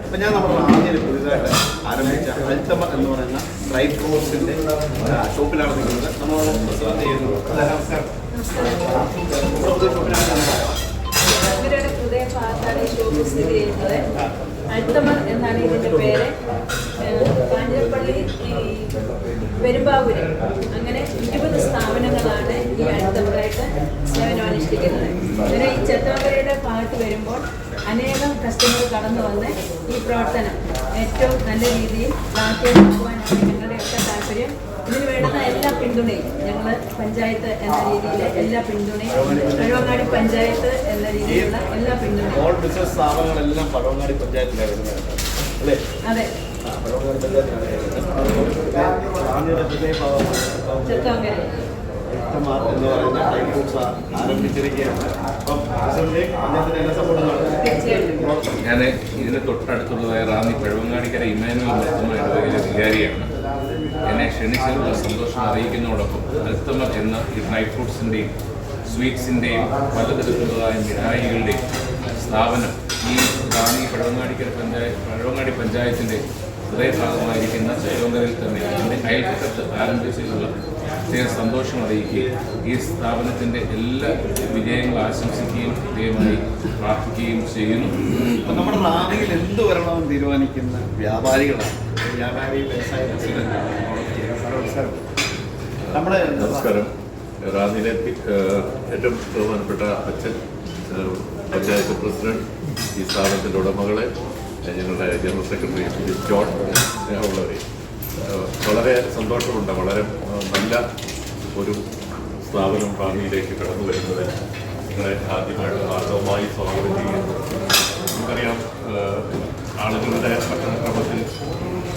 അപ്പം ഞാൻ ആദ്യം പുതിയതായിട്ട് ആരംഭിച്ച അൽത്തമ എന്ന് പറയുന്ന ഡ്രൈ ഫ്രൂട്ട്സിന്റെ ഷോപ്പിലാണ് നിൽക്കുന്നത്. നമ്മൾ ചെയ്യുന്നത്. അഴുത്തമർ എന്നാണ് ഇതിന്റെ പേര്. കാഞ്ഞിരപ്പള്ളി പെരുമ്പാവൂര്. അങ്ങനെ ഇരുപത് സ്ഥാപനങ്ങളാണ് ഈ അഴുത്തമറായിട്ട് സേവനം അനുഷ്ഠിക്കുന്നത് ഇവരെ അനേകം കസ്റ്റമർ കടന്നു വന്ന് ഈ പ്രവർത്തനം ഏറ്റവും നല്ല രീതിയിൽ പ്രാർത്ഥിക്കുവാനാണ് ഞങ്ങളുടെയൊക്കെ താല്പര്യം. ഇതിന് വേണ്ടുന്ന എല്ലാ പിന്തുണയും ഞങ്ങൾ പഞ്ചായത്ത് എന്ന രീതിയിൽ എല്ലാ പിന്തുണയും പഴവങ്ങാടി പഞ്ചായത്ത് എന്ന രീതിയിലുള്ള എല്ലാ പിന്തുണയും. ഓൾ ബിസിനസ് സ്ഥാപനങ്ങളെല്ലാം പഴവങ്ങാടി പഞ്ചായത്തിലാണ് അല്ലേ? അതെ. പഴവങ്ങാടി പഞ്ചായത്തിലാണ് എന്ന് പറയുന്ന ടൈം ഫ്രൂട്ട്സ് ആരംഭിച്ചിരിക്കുകയാണ്. അപ്പം പ്രസിഡന്റ് അദ്ദേഹത്തിന് എല്ലാ സപ്പോർട്ടും തീർച്ചയായിട്ടും. ഞാൻ ഇതിന് തൊട്ടടുത്തുള്ളതായ റാന്നി പഴവങ്ങാടിക്കര ഇമാനുവൽ മർത്തമ ഇടവകയിലെ വികാരിയാണ്. എന്നെ ക്ഷണിച്ചതിലുള്ള സന്തോഷം അറിയിക്കുന്നതോടൊപ്പം അൽത്തമർ എന്ന ഈ ഡ്രൈ ഫ്രൂട്ട്സിന്റെയും സ്വീറ്റ്സിന്റെയും പലതരത്തിലുള്ളതായ മിഠായികളുടെയും സ്ഥാപനം ഈ റാന്നി പഴവങ്ങാടിക്കര പഞ്ചായത്ത് പഴവങ്ങാടി പഞ്ചായത്തിന്റെ ഹൃദയഭാഗമായിരിക്കുന്ന ചെറുവങ്കരയിൽ തന്നെ എന്റെ അയൽപ്പക്കത്ത് ആരംഭിച്ചതിലുള്ള പ്രത്യേക സന്തോഷം അറിയിക്കുകയും ഈ സ്ഥാപനത്തിന്റെ എല്ലാ വിജയങ്ങളും ആശംസിക്കുകയും ഹൃദയമായി പ്രാർത്ഥിക്കുകയും ചെയ്യുന്നു. അപ്പം നമ്മുടെ നാടിയിൽ എന്ത് വരണമെന്ന് തീരുമാനിക്കുന്ന വ്യാപാരികളാണ്? വ്യാപാരി വ്യവസായ നമ്മുടെ നമസ്കാരം. റാന്നിയിലെ ഏറ്റവും ബഹുമാനപ്പെട്ട അച്ഛൻ പഞ്ചായത്ത് പ്രസിഡന്റ് ഈ സ്ഥാപനത്തിന്റെ ഉടമകളെ ഞങ്ങളുടെ ജനറൽ സെക്രട്ടറി ജോൺ ഉള്ളവരെ. വളരെ സന്തോഷമുണ്ട്. വളരെ നല്ല ഒരു സ്ഥാപനം ഭാവിയിലേക്ക് കടന്നു വരുന്നത് നിങ്ങളെ ആദ്യമായിട്ട് ഹാർദവമായി സ്വാഗതം ചെയ്യുന്നു. നമുക്കറിയാം ആളുകളുടെ ഭക്ഷണക്രമത്തിൽ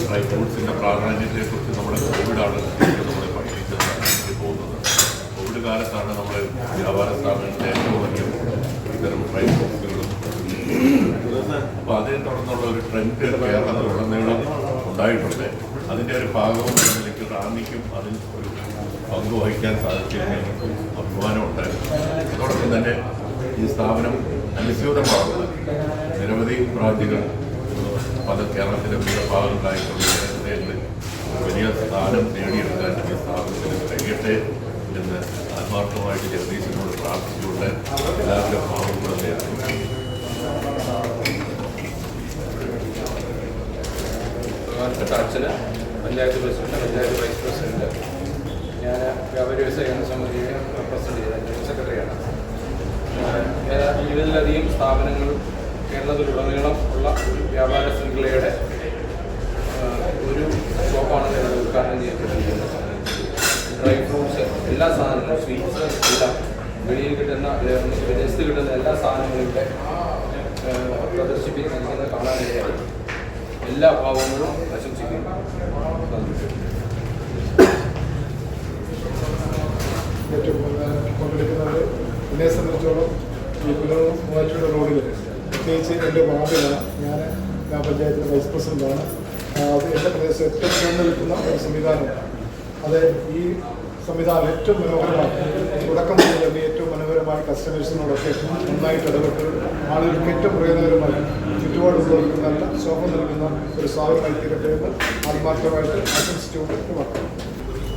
ഡ്രൈ ഫ്രൂട്ട്സിന്റെ പ്രാധാന്യത്തെക്കുറിച്ച് നമ്മുടെ കോവിഡാണ് നമ്മളെ പഠിപ്പിച്ചത് പോകുന്നത്. കോവിഡ് കാലത്താണ് നമ്മൾ വ്യാപാര സ്ഥാപനത്തിന്റെ ഏറ്റവും വലിയ ഇത്തരം ഡ്രൈ ഫ്രൂട്ട്സുകളും അപ്പോൾ അതിനെ തുടർന്നുള്ള ഒരു ട്രെൻഡ് കേരളത്തിലുടനീളം ഉണ്ടായിട്ടുണ്ട്. അതിന്റെ ഒരു ഭാഗവും എന്ന നിലയ്ക്ക് റാന്നിക്കും അതിൽ ഒരു പങ്ക് വഹിക്കാൻ സാധിച്ചതിന് അഭിമാനമുണ്ട് അതോടൊപ്പം തന്നെ ഈ സ്ഥാപനം അനുസ്യൂതമാകുന്ന നിരവധി പ്രാജികൾ പല കേരളത്തിലെ വിവിധ ഭാഗങ്ങളായിട്ടുള്ള വലിയ സ്ഥാനം നേടിയെടുക്കാൻ ഈ സ്ഥാപനത്തിന് കഴിയട്ടെ എന്ന് ആത്മാർത്ഥമായിട്ട് ജഗദീശനോട് പ്രാർത്ഥിച്ചുകൊണ്ട് ബഹുമാനപ്പെട്ട അച്ഛന് panchayat president panchayat vice president. ഞാൻ വ്യാപാരി വ്യവസായ സമിതിയെ റെപ്രസെന്റ് ചെയ്ത ജനറൽ സെക്രട്ടറിയാണ്. ഇരുപതിലധികം സ്ഥാപനങ്ങൾ കേരളത്തിലുടനീളം ഉള്ള വ്യാപാര ശൃംഖലയുടെ ഒരു ഷോപ്പാണ് ഞങ്ങൾ ഉദ്ഘാടനം ചെയ്യപ്പെട്ടിരിക്കുന്നത് ഡ്രൈ ഫ്രൂട്ട്സ് എല്ലാ സാധനങ്ങളും സ്വീറ്റ്സ് എല്ലാം വെളിയിൽ കിട്ടുന്ന വിദേശത്ത് കിട്ടുന്ന എല്ലാ സാധനങ്ങളുടെ ഏഹ് പ്രദർശിപ്പിക്കുന്നത് കാണാനിടയായി എല്ലാ ഭാവങ്ങളും പ്രശംസിക്കുന്നു. പങ്കെടുക്കുന്നത് എന്നെ സംബന്ധിച്ചോളം ഈ പുനലൂർ മൂവാറ്റുപുഴ റോഡിൽ പ്രത്യേകിച്ച് എന്റെ വാർഡിലാണ്. ഞാൻ ഗ്രാമപഞ്ചായത്തിലെ വൈസ് പ്രസിഡന്റാണ് ആ, അത് എന്റെ പ്രദേശത്ത് ഏറ്റവും ഉയർന്നു നിൽക്കുന്ന ഒരു സംവിധാനമാണ്. അത് ഈ സംവിധാനം ഏറ്റവും മനോഹരമായി തുടക്കം മുതൽ തന്നെ ഏറ്റവും മനോഹരമായി കസ്റ്റമേഴ്സിനോടൊക്കെ നന്നായിട്ട് ഇടപെട്ട് ആളുകൾക്ക് ഏറ്റവും പ്രയോജനകരമായി ചുറ്റുപാടുള്ളവർക്ക് നല്ല ശോഭം നൽകുന്ന ഒരു സ്ഥാപനമായി തീരട്ടെ എന്ന് ആത്മാർത്ഥമായിട്ട് ആശംസിച്ചുകൊണ്ട് വാർത്ത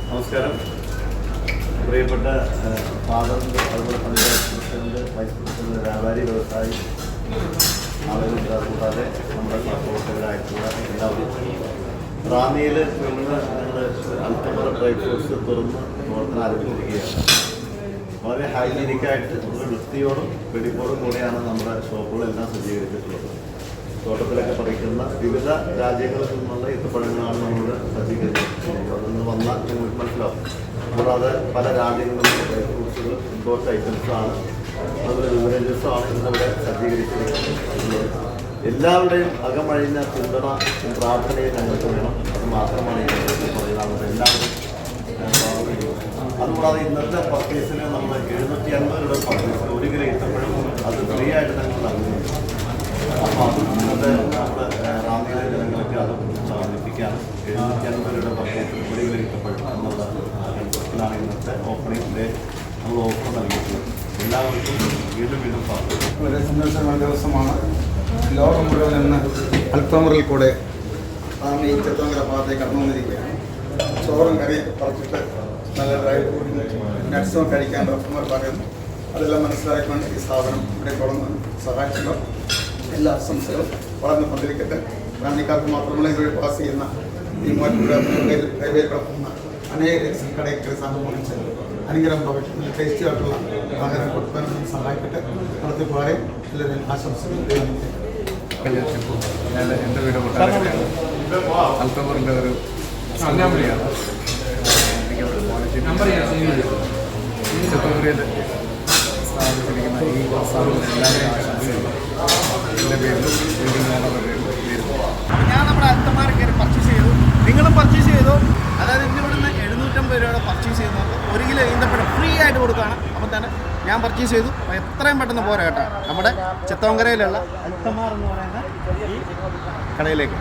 നമസ്കാരം. പ്രിയപ്പെട്ട ഫാദർ അതുപോലെ പഞ്ചായത്ത് പ്രസിഡന്റ് വൈസ് പ്രസിഡന്റ് വ്യാപാരി വ്യവസായി ആളുകൾ കൂടാതെ നമ്മുടെ പ്രവർത്തകരായിട്ടുള്ള എല്ലാവരും. റാന്നിയിൽ നിന്ന് ഞങ്ങൾ അൽത്തമറ ഡ്രൈ ഫ്രൂട്ട്സ് തുറന്ന് പ്രവർത്തനം ആരംഭിച്ചിരിക്കുകയാണ്. വളരെ ഹൈജീനിക്കായിട്ട് വളരെ വൃത്തിയോടും വെടിപ്പോടും കൂടിയാണ് നമ്മുടെ ഷോപ്പുകളെല്ലാം സജ്ജീകരിച്ചിട്ടുള്ളത്. തോട്ടത്തിലൊക്കെ പറിക്കുന്ന വിവിധ രാജ്യങ്ങളിൽ നിന്നുള്ള ഈത്തപ്പഴങ്ങളാണ് നമ്മൾ സജ്ജീകരിക്കുന്നത് അതിൽ നിന്ന് വന്ന നിങ്ങൾക്ക് മനസ്സിലാവും. കൂടാതെ പല രാജ്യങ്ങളിൽ നിന്ന് ഡ്രൈ ഫ്രൂട്ട്സുകൾ ഇമ്പോർട്ട് ഐറ്റംസാണ് അതുപോലെ ബിവറേജസാണ് ഇന്നിവിടെ സജ്ജീകരിച്ചിരിക്കുന്നത്. എല്ലാവരുടെയും അകമഴിഞ്ഞ പിന്തുണ പ്രാർത്ഥനയും ഞങ്ങൾക്ക് വേണം. അത് മാത്രമാണ് ഞങ്ങൾക്ക് പറയുന്നത്. എല്ലാവരും അതുകൂടാതെ ഇന്നത്തെ പർച്ചേസിന് നമ്മൾ എഴുന്നൂറ്റി അൻപത് രൂപ പർച്ചേസിന് ഒരു കിലോ ഇത്തപ്പഴം അത് ഫ്രീ ആയിട്ട് ഞങ്ങൾ നൽകുന്നുണ്ട്. അപ്പോൾ അത് നമ്മുടെ റാന്നിയിലെ ജനങ്ങൾക്ക് അത് ലഭിക്കാൻ എഴുന്നൂറ്റി അൻപത് ഒരു എന്നുള്ള കൺസെപ്റ്റിലാണ് ഇന്നത്തെ ഓപ്പണിംഗ് ഡേ നമ്മൾ ഓഫർ നൽകിയിട്ടുള്ളത് എല്ലാവർക്കും വീണ്ടും വീണ്ടും വളരെ സന്തോഷമായ ദിവസമാണ് ലോകം മുഴുവൻ ഇന്ന് അൽത്തമറിൽ കൂടെ സ്വാമി ചിത്രങ്കര ഭാഗത്തേക്ക് കടന്നു വന്നിരിക്കുകയാണ്. ചോറും കറിയും പറിച്ചിട്ട് നല്ല ഡ്രൈ ഫ്രൂട്ടിന് നട്സും കഴിക്കാൻ ഡോക്ടർമാർ പറയുന്നു. അതെല്ലാം മനസ്സിലാക്കിക്കൊണ്ട് ഈ സ്ഥാപനം ഇവിടെ തുടർന്ന് സഹായിച്ചല്ലോ. എല്ലാ ആശംസകളും വളർന്ന് കൊണ്ടിരിക്കട്ടെ. റാണിക്കാർക്ക് മാത്രമല്ല ഇതുവഴി പാസ് ചെയ്യുന്ന ഈ പ്രവർത്തുന്ന അനേക കടയ്ക്ക് സഹകരിച്ച് അനുഗ്രഹം ഭവിക്കുന്ന ടേസ്റ്റി ആയിട്ടുള്ള ആഹാരം കൊടുക്കാൻ സഹായിക്കട്ടെ. നടത്തി പോലെ എല്ലാവരും ആശംസകൾ ഞാൻ എന്റെ വീട് കൊട്ടാരക്കരയാണ് അൽത്തമറിന്റെ ഒരു നമ്പർ എനിക്ക് ചിത്രപുരയിൽ ഈ ആശംസയും ഞാൻ നമ്മുടെ അൽത്തമാർ കയറി പർച്ചേസ് ചെയ്തു. നിങ്ങളും പർച്ചേസ് ചെയ്തു. അതായത് ഇന്ന് നിന്ന് എഴുന്നൂറ്റമ്പത് രൂപയുടെ പർച്ചേസ് ചെയ്യുന്നവർക്ക് ഒരു കിലോ ഈന്തപ്പഴം ഫ്രീ ആയിട്ട് കൊടുക്കുകയാണ്. അപ്പം തന്നെ ഞാൻ പർച്ചേസ് ചെയ്തു. അപ്പോൾ എത്രയും പെട്ടെന്ന് പോരാ കേട്ടോ. നമ്മുടെ ചിത്തവങ്കരയിലുള്ള അൽത്തമാർ എന്ന് പറയുന്ന ഈ കടയിലേക്ക്.